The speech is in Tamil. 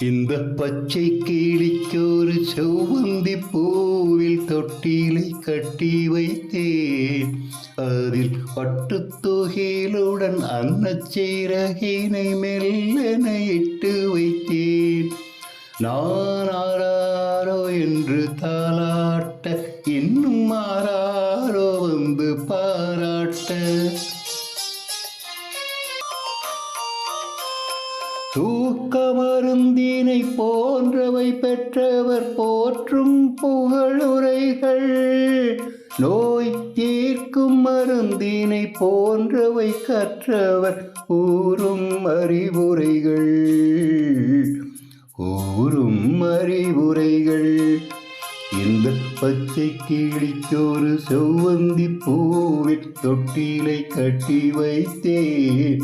இந்த பச்சை கிளிக்கொரு செவ்வந்தி பூவில் தொட்டிலை கட்டி வைத்தேன். அதில் பட்டுத் தொகையிலுடன் அன்னச்சீரகினை மெல்லென இட்டு வைத்தேன். நான் ஆராரோ என்று தாளாட்ட இன்னும் மாறாரோ வந்து பாராட்ட. தூக்கமருந்தினை போன்றவை பெற்றவர் போற்றும் புகழுரைகள். நோய் தீர்க்கும் மருந்தினை போன்றவை கற்றவர் ஊறும் அறிவுரைகள். ஊறும் அறிவுரைகள். இந்த பச்சை கிளிக்கொரு செவ்வந்தி பூவிற் தொட்டிலை கட்டி வைத்தேன்.